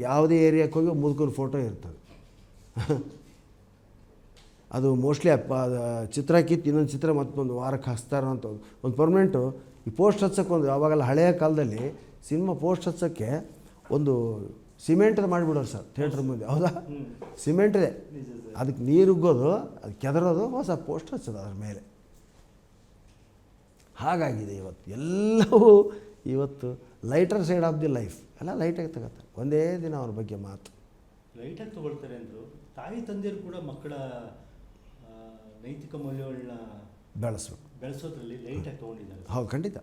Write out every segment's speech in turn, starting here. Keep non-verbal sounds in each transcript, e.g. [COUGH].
ಯಾವುದೇ ಏರಿಯಾಕ್ಕೆ ಹೋಗಿ ಮುದುಕನ ಫೋಟೋ ಇರ್ತದೆ. ಅದು ಮೋಸ್ಟ್ಲಿ ಅಪ್ಪ ಚಿತ್ರ ಕಿತ್ತು ಇನ್ನೊಂದು ಚಿತ್ರ ಮತ್ತೊಂದು ವಾರಕ್ಕೆ ಹಚ್ತಾರೋ ಅಂತ ಒಂದು- ಪರ್ಮನೆಂಟು ಈ ಪೋಸ್ಟ್ ಹಚ್ಚಕ್ಕೆ ಒಂದು ಅವಾಗೆಲ್ಲ ಹಳೆಯ ಕಾಲದಲ್ಲಿ ಸಿನಿಮಾ ಪೋಸ್ಟ್ ಹಚ್ಚೋಕ್ಕೆ ಒಂದು ಸಿಮೆಂಟದ ಮಾಡಿಬಿಡೋರು ಸರ್, ಥಿಯೇಟ್ರ್ ಮುಂದೆ, ಹೌದಾ? ಸಿಮೆಂಟ್ದೆ ಅದಕ್ಕೆ ನೀರು ಉಗ್ಗೋದು, ಅದು ಕೆದರೋದು, ಹೊಸ ಪೋಸ್ಟ್ ಹಚ್ಚೋದು ಅದ್ರ ಮೇಲೆ. ಹಾಗಾಗಿದೆ ಇವತ್ತು. ಎಲ್ಲವೂ ಇವತ್ತು lighter side of the life ಎಲ್ಲ ಲೈಟಾಗಿ ತಗೋತಾರೆ ಒಂದೇ ದಿನ ಅವ್ರ ಬಗ್ಗೆ ಮಾತು. ಲೈಟಾಗಿ ತಗೊಳ್ತಾರೆ ಅಂದರು ತಾಯಿ ತಂದೆಯರು ಕೂಡ ಮಕ್ಕಳ ನೈತಿಕ ಮೌಲ್ಯಗಳನ್ನ ಬೆಳೆಸ್ಬೇಕು. ಬೆಳೆಸೋದ್ರಲ್ಲಿ ಲೈಟಾಗಿ ತೊಗೊಂಡಿದ್ದಾರೆ. ಹೌದು ಖಂಡಿತ.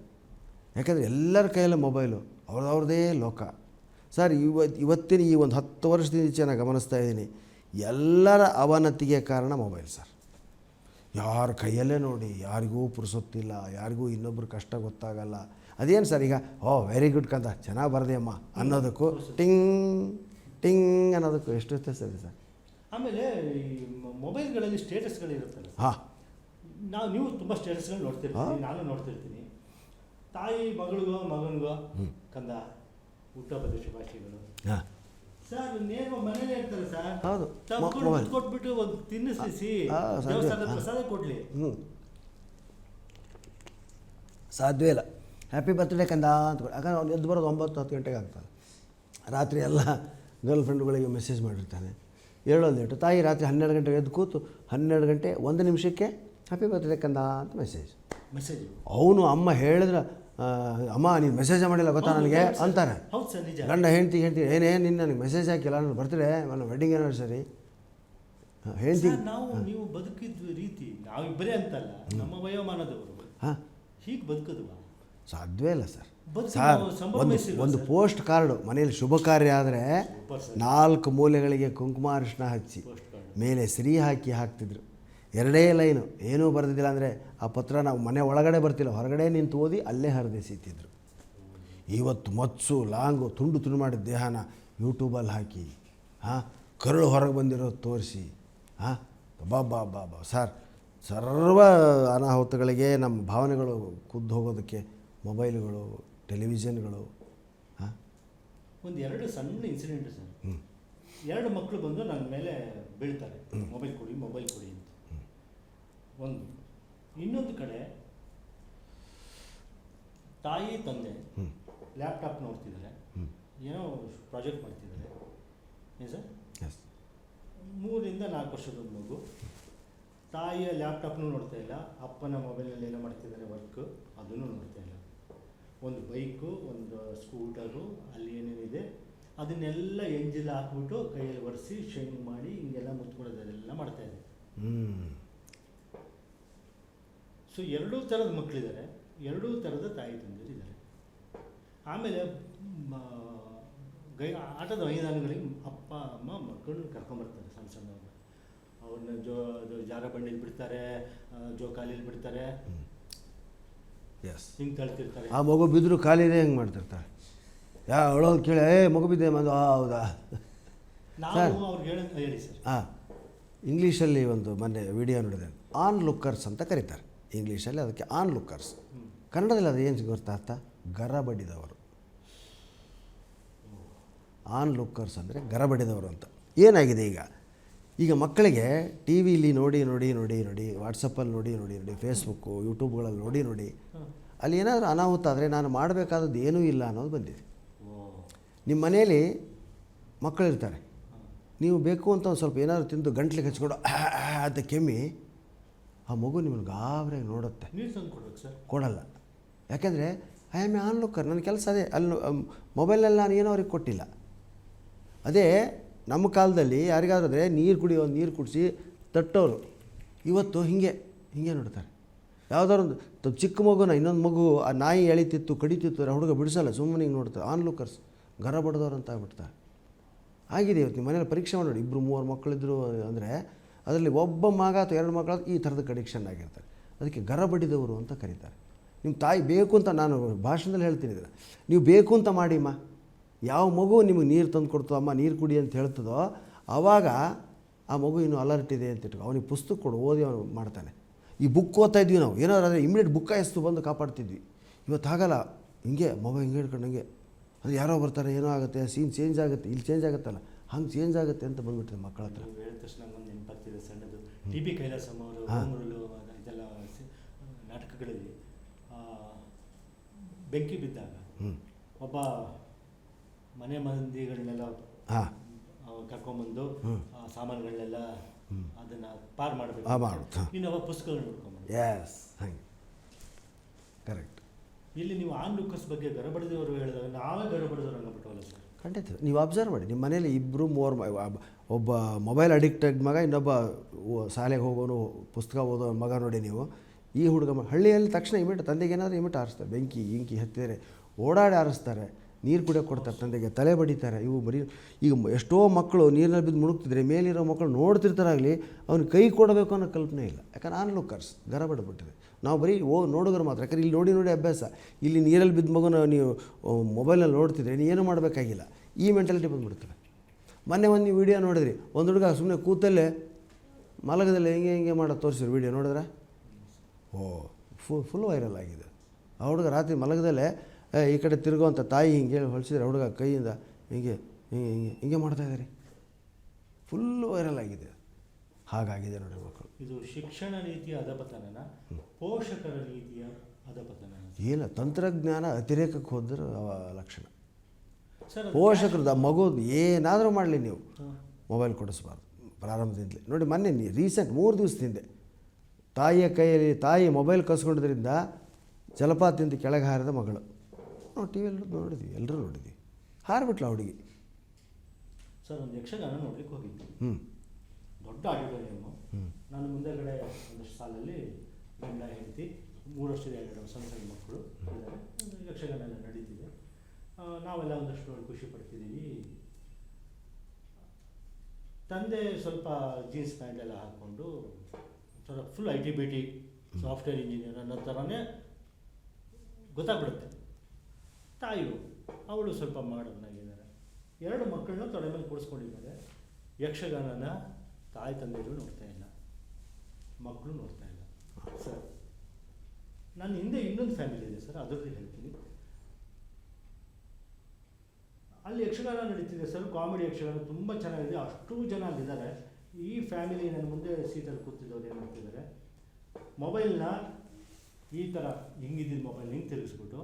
ಯಾಕಂದರೆ ಎಲ್ಲರ ಕೈಯಲ್ಲೇ ಮೊಬೈಲು ಅವ್ರದವ್ರದೇ ಲೋಕ. ಸರ್ ಇವತ್ತು ಇವತ್ತಿನ ಈ ಒಂದು ಹತ್ತು ವರ್ಷದಿಂದ ಈಚೆ ನಾನು ಗಮನಿಸ್ತಾ ಇದ್ದೀನಿ. ಎಲ್ಲರ ಅವನತಿಗೆ ಕಾರಣ ಮೊಬೈಲ್ ಸರ್ ಯಾರ ಕೈಯಲ್ಲೇ ನೋಡಿ ಯಾರಿಗೂ ಪುರುಸೊತ್ತಿಲ್ಲ ಯಾರಿಗೂ ಇನ್ನೊಬ್ರ ಕಷ್ಟ ಗೊತ್ತಾಗಲ್ಲ. ಅದೇನು ಸರ್ ಈಗ? ಓ ವೆರಿ ಗುಡ್ ಕಂದ ಚೆನ್ನಾಗಿ ಬರದೆ ಅಮ್ಮ ಅನ್ನೋದಕ್ಕೂ ಟಿಂಗ್ ಟಿಂಗ್ ಅನ್ನೋದಕ್ಕೂ ಎಷ್ಟು ಇದೆ ಸರ್. ಆಮೇಲೆ ಮೊಬೈಲ್ಗಳಲ್ಲಿ ಸ್ಟೇಟಸ್ಗಳಿರುತ್ತಲ್ಲ ಹಾಂ. ನಾವು ನೀವು ತುಂಬ ಸ್ಟೇಟಸ್ಗಳು ನೋಡ್ತಿರ್ತೀವಿ ನಾನು ನೋಡ್ತಿರ್ತೀನಿ. ತಾಯಿ ಮಗಳಿಗೋ ಮಗನಿಗೋ ಕಂದ ಹುಟ್ಟಹಬ್ಬದ ಶುಭಾಶಯಗಳು. ಹಾಂ. ಸರ್ ನೇರ ಮನೇಲಿ ಇರ್ತಾರೆ ಸರ್. ಹೌದು. ತಪ್ಕೊಂಡು ಮೊಬೈಲ್. ಕೊಟ್ಬಿಟ್ಟು ಒಂದು ತಿನ್ನಿಸಿ ಆ, ಸಾಧ್ಯ. ದೇವಸ್ಥಾನದ ಆ. ಪ್ರಸಾದ ಕೊಡ್ಲಿ. ಹ್ಞೂ ಸಾಧ್ಯವೇ ಇಲ್ಲ. ಹ್ಯಾಪಿ ಬರ್ತ್ಡೇ ಕಂದ ಅಂತ ಯಾಕಂದ್ರೆ ಅವ್ನು ಎದ್ದು ಬರೋದು ಒಂಬತ್ತು ಹತ್ತು ಗಂಟೆಗೆ ಆಗ್ತಾನೆ ರಾತ್ರಿ ಎಲ್ಲ ಗರ್ಲ್ ಫ್ರೆಂಡ್ಗಳಿಗೆ ಮೆಸೇಜ್ ಮಾಡಿರ್ತಾನೆ. ಏಳೊಂದು ಎಂಟು ತಾಯಿ ರಾತ್ರಿ ಹನ್ನೆರಡು ಗಂಟೆಗೆ ಎದ್ದು ಕೂತು ಹನ್ನೆರಡು ಗಂಟೆ ಒಂದು ನಿಮಿಷಕ್ಕೆ ಹ್ಯಾಪಿ ಬರ್ತ್ಡೇ ಕಂದ ಅಂತ ಮೆಸೇಜ್ ಮೆಸೇಜ್ ಅವನು ಅಮ್ಮ ಹೇಳಿದ್ರೆ ಅಮ್ಮ ನೀನು ಮೆಸೇಜ್ ಮಾಡಿಲ್ಲ ಗೊತ್ತಾ ನನಗೆ? ಅಂತಾರೆ. ಹೌದು ಸರ್ ನಿಜ. ಗಂಡ ಹೆಂಡ್ತಿ ಹೆಂಡ್ತಿ ಏನೇ ನಿನ್ನ ನನಗೆ ಮೆಸೇಜ್ ಹಾಕಿಲ್ಲ ನಾನು ಬರ್ತೀರಿ ನನ್ನ ವೆಡ್ಡಿಂಗ್ ಆ್ಯನಿವರ್ಸರಿ ಸರ್, ನಾವು ನೀವು ಬದುಕಿದ ರೀತಿ ನಾವಿಬ್ಬರೇ ಅಂತಲ್ಲ ನಮ್ಮ ವಯೋಮಾನದವರು. ಹಾಂ. ಹೀಗೆ ಬದುಕದ್ವಾ? ಸಾಧ್ಯವೇ ಇಲ್ಲ ಸರ್. ಸರ್ ಒಂದು ಒಂದು ಪೋಸ್ಟ್ ಕಾರ್ಡು ಮನೆಯಲ್ಲಿ ಶುಭ ಕಾರ್ಯ ಆದರೆ ನಾಲ್ಕು ಮೂಲೆಗಳಿಗೆ ಕುಂಕುಮ ಅರಿಶಿನ ಹಚ್ಚಿ ಮೇಲೆ ಸಿರಿ ಹಾಕಿ ಹಾಕ್ತಿದ್ರು. ಎರಡೇ ಲೈನು ಏನೂ ಬರೆದಿದ್ದಿಲ್ಲ ಅಂದರೆ ಆ ಪತ್ರ ನಾವು ಮನೆ ಒಳಗಡೆ ಬರ್ತಿಲ್ಲ ಹೊರಗಡೆ ನಿಂತು ಓದಿ ಅಲ್ಲೇ ಹರಿದೆಸೀತಿದ್ರು ಇವತ್ತು ಮಚ್ಚು ಲಾಂಗು ತುಂಡು ತುಂಡು ಮಾಡಿದ ದೇಹನ ಯೂಟ್ಯೂಬಲ್ಲಿ ಹಾಕಿ ಹಾಂ ಕರುಳು ಹೊರಗೆ ಬಂದಿರೋದು ತೋರಿಸಿ ಹಾಂ ಬಾ ಬಾ ಬಾ ಬಾ. ಸರ್ ಸರ್ವ ಅನಾಹುತಗಳಿಗೆ ನಮ್ಮ ಭಾವನೆಗಳು ಕುದ್ದು ಹೋಗೋದಕ್ಕೆ ಮೊಬೈಲ್ಗಳು ಟೆಲಿವಿಷನ್ಗಳು ಹಾಂ? ಒಂದು ಎರಡು ಸಣ್ಣ ಇನ್ಸಿಡೆಂಟ್ ಸರ್. ಎರಡು ಮಕ್ಕಳು ಬಂದು ನನ್ನ ಮೇಲೆ ಬೀಳ್ತಾರೆ. ಮೊಬೈಲ್ ಕೊಡಿ ಮೊಬೈಲ್ ಕೊಡಿ ಅಂತ. ಒಂದು. ಇನ್ನೊಂದು ಕಡೆ ತಾಯಿ ತಂದೆ ಲ್ಯಾಪ್ಟಾಪ್ ನೋಡ್ತಿದ್ದಾರೆ. ಏನೋ ಪ್ರಾಜೆಕ್ಟ್ ಮಾಡ್ತಿದ್ದಾರೆ. ಏನು ಸರ್? ಮೂರಿಂದ ನಾಲ್ಕು ವರ್ಷದ ಮಗು. ತಾಯಿಯ ಲ್ಯಾಪ್ಟಾಪ್ನೂ ನೋಡ್ತಾ ಇಲ್ಲ. ಅಪ್ಪನ ಮೊಬೈಲಲ್ಲಿ ಏನೋ ಮಾಡ್ತಿದ್ದಾರೆ ವರ್ಕ್ ಅದನ್ನು ನೋಡ್ತಾ ಇಲ್ಲ. ಒಂದು ಬೈಕು ಒಂದು ಸ್ಕೂಟರು ಅಲ್ಲಿ ಏನೇನಿದೆ ಅದನ್ನೆಲ್ಲ ಎಂಜಿಲ್ ಹಾಕ್ಬಿಟ್ಟು ಕೈಯಲ್ಲಿ ಒರೆಸಿ ಶೈನಿಂಗ್ ಮಾಡಿ ಹಿಂಗೆಲ್ಲ ಮುಚ್ಕೊಳ್ಳೋದೆಲ್ಲ ಅದೆಲ್ಲ ಮಾಡ್ತಾ ಇದೆ ಹ್ಞೂ ಸೊ ಎರಡೂ ಥರದ ಮಕ್ಕಳಿದ್ದಾರೆ ಎರಡೂ ಥರದ ತಾಯಿ ತಂದಿರಿದ್ದಾರೆ ಆಮೇಲೆ ಗೈ ಆಟದ ಮೈದಾನಗಳಿಗೆ ಅಪ್ಪ ಅಮ್ಮ ಮಕ್ಕಳನ್ನ ಕರ್ಕೊಂಬರ್ತಾರೆ ಸಣ್ಣ ಸಣ್ಣವ್ರನ್ನ ಅವ್ರನ್ನ ಜೋ ಜಾರ ಬಂಡಿಲಿ ಬಿಡ್ತಾರೆ ಜೋಕಾಲಿಲಿ ಬಿಡ್ತಾರೆ. ಎಸ್ ಹಿಂಗೆ ತಳ್ತಿರ್ತಾರೆ. ಆ ಮಗು ಬಿದ್ದರೂ ಖಾಲಿನೇ ಹೆಂಗೆ ಮಾಡ್ತಿರ್ತಾರೆ. ಯಾ ಅವಳೋದು ಕೇಳಿ ಏ ಮಗು ಬಿದ್ದೆ ಮಂದು ಆ, ಹೌದಾ? ನಾವು ಅವ್ರಿಗೆ ಹೇಳ ಹೇಳಿ ಸರ್. ಹಾಂ ಇಂಗ್ಲೀಷಲ್ಲಿ ಒಂದು ಮೊನ್ನೆ ವಿಡಿಯೋ ನೋಡಿದೆ. ಆನ್ ಲುಕ್ಕರ್ಸ್ ಅಂತ ಕರೀತಾರೆ. ಇಂಗ್ಲೀಷಲ್ಲಿ ಅದಕ್ಕೆ ಆನ್ ಲುಕ್ಕರ್ಸ್. ಕನ್ನಡದಲ್ಲಿ ಅದು ಏನು ಗೊತ್ತಾ ಅರ್ಥ? ಗರ ಬಡಿದವರು ಆನ್ ಲುಕ್ಕರ್ಸ್ ಅಂದರೆ ಗರ ಬಡಿದವರು ಅಂತ. ಏನಾಗಿದೆ ಈಗ? ಈಗ ಮಕ್ಕಳಿಗೆ ಟಿ ವಿಲಿ ನೋಡಿ ನೋಡಿ ನೋಡಿ ನೋಡಿ ವಾಟ್ಸಪ್ಪಲ್ಲಿ ನೋಡಿ ನೋಡಿ ನೋಡಿ ಫೇಸ್ಬುಕ್ಕು ಯೂಟ್ಯೂಬ್ಗಳಲ್ಲಿ ನೋಡಿ ನೋಡಿ ಅಲ್ಲಿ ಏನಾದರೂ ಅನಾಹುತ ಆದರೆ ನಾನು ಮಾಡಬೇಕಾದದ್ದು ಏನೂ ಇಲ್ಲ ಅನ್ನೋದು ಬಂದಿದೆ. ನಿಮ್ಮ ಮನೆಯಲ್ಲಿ ಮಕ್ಕಳಿರ್ತಾರೆ ನೀವು ಬೇಕು ಅಂತ ಒಂದು ಸ್ವಲ್ಪ ಏನಾದರೂ ತಿಂದು ಗಂಟ್ಲಿಗೆ ಹಚ್ಕೊಂಡು ಅಂತ ಕೆಮ್ಮಿ ಆ ಮಗು ನಿಮ್ಮನ್ನು ಗಾಬರಿಯಾಗಿ ನೋಡುತ್ತೆ. ಕೊಡಲ್ಲ. ಯಾಕೆಂದರೆ ಐ ಆಮ್ ಆನ್ ಲುಕ್ಕರ್ ನನ್ನ ಕೆಲಸ ಅದೇ ಅಲ್ಲಿ ಮೊಬೈಲಲ್ಲಿ ನಾನು ಏನೋ ಅವ್ರಿಗೆ ಕೊಟ್ಟಿಲ್ಲ. ಅದೇ ನಮ್ಮ ಕಾಲದಲ್ಲಿ ಯಾರಿಗಾದ್ರೂ ಅಂದರೆ ನೀರು ಕುಡಿಯೋ ನೀರು ಕುಡಿಸಿ ತಟ್ಟೋರು. ಇವತ್ತು ಹೀಗೆ ಹೀಗೆ ನೋಡ್ತಾರೆ. ಯಾವುದಾದ್ರು ಒಂದು ಚಿಕ್ಕ ಮಗುನ ಇನ್ನೊಂದು ಮಗು ಆ ನಾಯಿ ಎಳಿತಿತ್ತು, ಕಡಿತಿತ್ತು ಹುಡುಗ ಬಿಡಿಸಲ್ಲ, ಸುಮ್ಮನೆ ಹಿಂಗೆ ನೋಡ್ತಾರೆ. ಆನ್ ಲುಕರ್ಸ್ ಗರ ಬಡ್ದವ್ರು ಅಂತ ಆಗ್ಬಿಡ್ತಾರೆ. ಆಗಿದೆ ಇವತ್ತು ನಿಮ್ಮ ಮನೇಲಿ ಪರೀಕ್ಷೆ ಮಾಡಿ ಇಬ್ಬರು ಮೂವರು ಮಕ್ಕಳಿದ್ರು ಅಂದರೆ ಅದರಲ್ಲಿ ಒಬ್ಬ ಮಗ ಅಥವಾ ಎರಡು ಮಕ್ಕಳು ಈ ಥರದ ಕಡಿಕ್ಷನ್ ಆಗಿರ್ತಾರೆ. ಅದಕ್ಕೆ ಗರ ಬಡಿದವರು ಅಂತ ಕರೀತಾರೆ. ನಿಮ್ಮ ತಾಯಿ ಬೇಕು ಅಂತ ನಾನು ಭಾಷಣದಲ್ಲಿ ಹೇಳ್ತೀನಿ ನೀವು ಬೇಕು ಅಂತ ಮಾಡಿಮ್ಮ. ಯಾವ ಮಗು ನಿಮಗೆ ನೀರು ತಂದು ಕೊಡ್ತದೋ ಅಮ್ಮ ನೀರು ಕುಡಿ ಅಂತ ಹೇಳ್ತದೋ ಆವಾಗ ಆ ಮಗು ಇನ್ನೂ ಅಲರ್ಟ್ ಇದೆ ಅಂತ ಇಟ್ಕೊ. ಅವನಿಗೆ ಪುಸ್ತಕ ಕೊಡು ಓದಿ ಅವನು ಮಾಡ್ತಾನೆ. ಈ ಬುಕ್ ಓದ್ತಾ ಇದ್ವಿ ನಾವು. ಏನಾದ್ರು ಆದರೆ ಇಮಿಡಿಯೇಟ್ ಬುಕ್ ಎಸ್ತು ಬಂದು ಕಾಪಾಡ್ತಿದ್ವಿ. ಇವತ್ತು ಆಗಲ್ಲ ಹಿಂಗೆ ಮೊಬೈಲ್ ಹಿಂಗೆ ಹಿಡ್ಕೊಂಡು ಹಂಗೆ ಅದು ಯಾರೋ ಬರ್ತಾರೆ ಏನೋ ಆಗುತ್ತೆ ಸೀನ್ ಚೇಂಜ್ ಆಗುತ್ತೆ ಇಲ್ಲಿ ಚೇಂಜ್ ಆಗುತ್ತಲ್ಲ ಹಂಗೆ ಚೇಂಜ್ ಆಗುತ್ತೆ ಅಂತ ಬಂದ್ಬಿಟ್ಟಿದೆ ಮಕ್ಕಳ ಹತ್ರ. ಹೇಳಿದ ತಕ್ಷಣ ಒಂದು ನೆನಪಾಗ್ತಿದೆ ಸಣ್ಣದು ಟಿ ಬಿ ಅವರು. ಇದೆಲ್ಲ ನಾಟಕಗಳಲ್ಲಿ ಬೆಂಕಿ ಬಿದ್ದಾಗ ಹ್ಞೂ ಒಬ್ಬ ಮನೆ ಮಂದಿಗಳನ್ನೆಲ್ಲ ಹಾಂ. ಕರ್ಕೊಂಬಂದು ಸಾಮಾನುಗಳನ್ನೆಲ್ಲ ಅದನ್ನ ಪಾರ್ ಮಾಡಬೇಕು. ಆ, ಮಾಡುತ್ತೆ, ಹಾ. ಇನ್ನೊಬ್ಬ ಪುಸ್ತಕಗಳನ್ನ ನೋಡ್ಕೊಂಬಂದು. ಎಸ್ ಹಾಗೆ ಕರೆಕ್ಟ್ ಇಲ್ಲಿ ನೀವು ಆನ್ ಲುಕಸ್ ಬಗ್ಗೆ ಗರಬಡಿದವರು ಹೇಳಿದಾಗ ನಾವೇ ಗರಬಡಿದವರು ಅನ್ನಬಿಟ್ಟವಲ್ಲ ಸರ್. ಖಂಡಿತ. ನೀವು ಅಬ್ಸರ್ವ್ ಮಾಡಿ. ನಿಮ್ಮ ಮನೇಲಿ ಇಬ್ಬರು ಮೂವರು ಒಬ್ಬ- ಮೊಬೈಲ್ ಅಡಿಕ್ಟೆಡ್ ಮಗ ಇನ್ನೊಬ್ಬ ಶಾಲೆಗೆ ಹೋಗೋನು ಪುಸ್ತಕ ಓದೋ ಮಗ ನೋಡಿ ನೀವು. ಈ ಹುಡುಗ ಮ- ಹಳ್ಳಿಯಲ್ಲಿ ತಕ್ಷಣ ಇಮಿಟ್ ತಂದೆಗೆ ಏನಾದರೂ ಇಮಿಟ್ ಆರಿಸ್ತಾರೆ. ಬೆಂಕಿ ಇಂಕಿ ಹತ್ತಿದರೆ ಓಡಾಡಿ ಆರಿಸ್ತಾರೆ. ನೀರು ಕುಡಿಯೋ ಕೊಡ್ತಾರೆ, ತಂದೆಗೆ ತಲೆ ಬಡಿತಾರೆ. ಇವು ಬರೀ ಈಗ ಎಷ್ಟೋ ಮಕ್ಕಳು ನೀರಿನಲ್ಲಿ ಬಿದ್ದು ಮುಳುಗ್ತಿದ್ರೆ ಮೇಲಿರೋ ಮಕ್ಕಳು ನೋಡ್ತಿರ್ತಾರಾಗಲಿ ಅವ್ನಿಗೆ ಕೈ ಕೊಡಬೇಕು ಅನ್ನೋ ಕಲ್ಪನೆ ಇಲ್ಲ. ಯಾಕಂದ್ರೆ ಆನ್ ಲುಕ್ಕರ್ಸ್ ಗರ ಬಡ್ಬಿಟ್ಟಿದೆ. ನಾವು ಬರೀ ಓ ನೋಡಿದ್ರೆ ಮಾತ್ರ, ಯಾಕಂದ್ರೆ ಇಲ್ಲಿ ನೋಡಿ ನೋಡಿ ಅಭ್ಯಾಸ. ಇಲ್ಲಿ ನೀರಲ್ಲಿ ಬಿದ್ದ ಮಗುನ ನೀವು ಮೊಬೈಲಲ್ಲಿ ನೋಡ್ತಿದ್ರೆ ಏನು ಮಾಡಬೇಕಾಗಿಲ್ಲ. ಈ ಮೆಂಟಾಲಿಟಿ ಬಂದುಬಿಡ್ತಾರೆ ಮೊನ್ನೆ ಒಂದು ನೀವು ವಿಡಿಯೋ ನೋಡಿದ್ರಿ, ಒಂದು ಹುಡುಗ ಸುಮ್ಮನೆ ಕೂತಲ್ಲೇ ಮಲಗದಲ್ಲಿ ಹೆಂಗೆ ಹೆಂಗೆ ಮಾಡೋ ತೋರಿಸಿದ್ರು ವಿಡಿಯೋ ನೋಡಿದ್ರೆ? ಓ, ಫು ಫುಲ್ ವೈರಲ್ ಆಗಿದೆ. ಆ ಹುಡುಗ ರಾತ್ರಿ ಮಲಗದಲ್ಲೇ ಈ ಕಡೆ ತಿರುಗುವಂಥ ತಾಯಿ ಹಿಂಗೆ ಹೇಳಿ ಹೊಲಿಸಿದ್ರೆ ಹುಡುಗ ಕೈಯಿಂದ. ಹಿಂಗೆ ಹಿಂಗೆ ಹಿಂಗೆ ಹಿಂಗೆ ಮಾಡ್ತಾ ಇದ್ದಾರೆ. ಫುಲ್ ವೈರಲ್ ಆಗಿದೆ. ಹಾಗಾಗಿದೆ ನೋಡಿ ಮಕ್ಕಳು. ಇದು ಶಿಕ್ಷಣ ರೀತಿಯ ಅಧಪತನನ? ಪೋಷಕರ ರೀತಿಯ ಅಧಪತನ ಏನ ತಂತ್ರಜ್ಞಾನ ಅತಿರೇಕಕ್ಕೆ ಹೋದ್ರೆ ಅವ ಲಕ್ಷಣ. ಪೋಷಕರದ ಮಗು ಏನಾದರೂ ಮಾಡಲಿ ನೀವು. ಮೊಬೈಲ್ ಕೊಡಿಸ್ಬಾರ್ದು. ಪ್ರಾರಂಭದಿಂದಲೇ. ನೋಡಿ ಮೊನ್ನೆ ನೀ ರೀಸೆಂಟ್ ಮೂರು ದಿವಸ ಹಿಂದೆ ತಾಯಿಯ ಕೈಯಲ್ಲಿ ತಾಯಿ ಮೊಬೈಲ್ ಕಸ್ಕೊಂಡಿದ್ರಿಂದ ಜಲಪಾತದಿಂದ ಕೆಳಗೆ ಹಾರಿದ ಮಗಳು. ನಾವು ಟಿ ವಿಯಲ್ಲಿ ನೋಡಿದ್ವಿ ಎಲ್ಲರೂ ನೋಡಿದ್ವಿ. ಹಾರ್ಬಿಟ್ಲ ಹುಡುಗಿ. ಸರ್ ಒಂದು ಯಕ್ಷಗಾನ ನೋಡ್ಲಿಕ್ಕೆ ಹೋಗಿದ್ವಿ. ಹ್ಞೂ ದೊಡ್ಡ ಆಡಿಟೋರಿಯಮ್ಮು. ನಾನು ಮುಂದೆಗಡೆ ಒಂದಷ್ಟು ಸಾಲಲ್ಲಿ ಗಂಡ ಹೆಂಡತಿ ಮೂರು ವರ್ಷದ ಎರಡು ಸಣ್ಣ ಸಣ್ಣ ಮಕ್ಕಳು ಇದ್ದಾರೆ. ಯಕ್ಷಗಾನ ಎಲ್ಲ ನಡೀತಿದೆ. ನಾವೆಲ್ಲ ಒಂದಷ್ಟು ನೋಡಿ ಖುಷಿ ಪಡ್ತಿದ್ದೀವಿ. ತಂದೆ ಸ್ವಲ್ಪ ಜೀನ್ಸ್ ಪ್ಯಾಂಟ್ ಎಲ್ಲ ಹಾಕ್ಕೊಂಡು ಸ್ವಲ್ಪ full I T B T software engineer ಅನ್ನೋ ಥರನೇ ಗೊತ್ತಾಗ್ಬಿಡುತ್ತೆ. ತಾಯಿಯು, ಅವಳು ಸ್ವಲ್ಪ ಮಾಡೋದನ್ನಾಗಿದ್ದಾರೆ ಎರಡು ಮಕ್ಕಳನ್ನ ತೊಡೆ ಮೇಲೆ ಕೂಡಿಸ್ಕೊಂಡಿದ್ದಾರೆ. ಯಕ್ಷಗಾನನ ತಾಯಿ ತಂದೆಗಳು ನೋಡ್ತಾ ಇಲ್ಲ. ಮಕ್ಕಳು ನೋಡ್ತಾ ಇಲ್ಲ. ಸರ್, ನನ್ನ ಹಿಂದೆ ಇನ್ನೊಂದು ಫ್ಯಾಮಿಲಿ ಇದೆ ಸರ್, ಅದ್ರಲ್ಲಿ ಹೇಳ್ತೀನಿ. ಅಲ್ಲಿ ಯಕ್ಷಗಾನ ನಡೀತಿದೆ ಸರ್, ಕಾಮಿಡಿ ಯಕ್ಷಗಾನ ತುಂಬ ಚೆನ್ನಾಗಿದೆ. ಅಷ್ಟು ಜನ ಅಲ್ಲಿದ್ದಾರೆ. ಈ ಫ್ಯಾಮಿಲಿ ನನ್ನ ಮುಂದೆ ಸೀಟಲ್ಲಿ ಕೂತಿದ್ದವ್ರು ಏನು ಮಾಡ್ತಿದ್ದಾರೆ? ಮೊಬೈಲ್ನ ಈ ಥರ ಹಿಂಗಿದ್ದಿದ್ದ ಮೊಬೈಲ್ ಹಿಂಗೆ ತಿರುಗಿಸ್ಬಿಟ್ಟು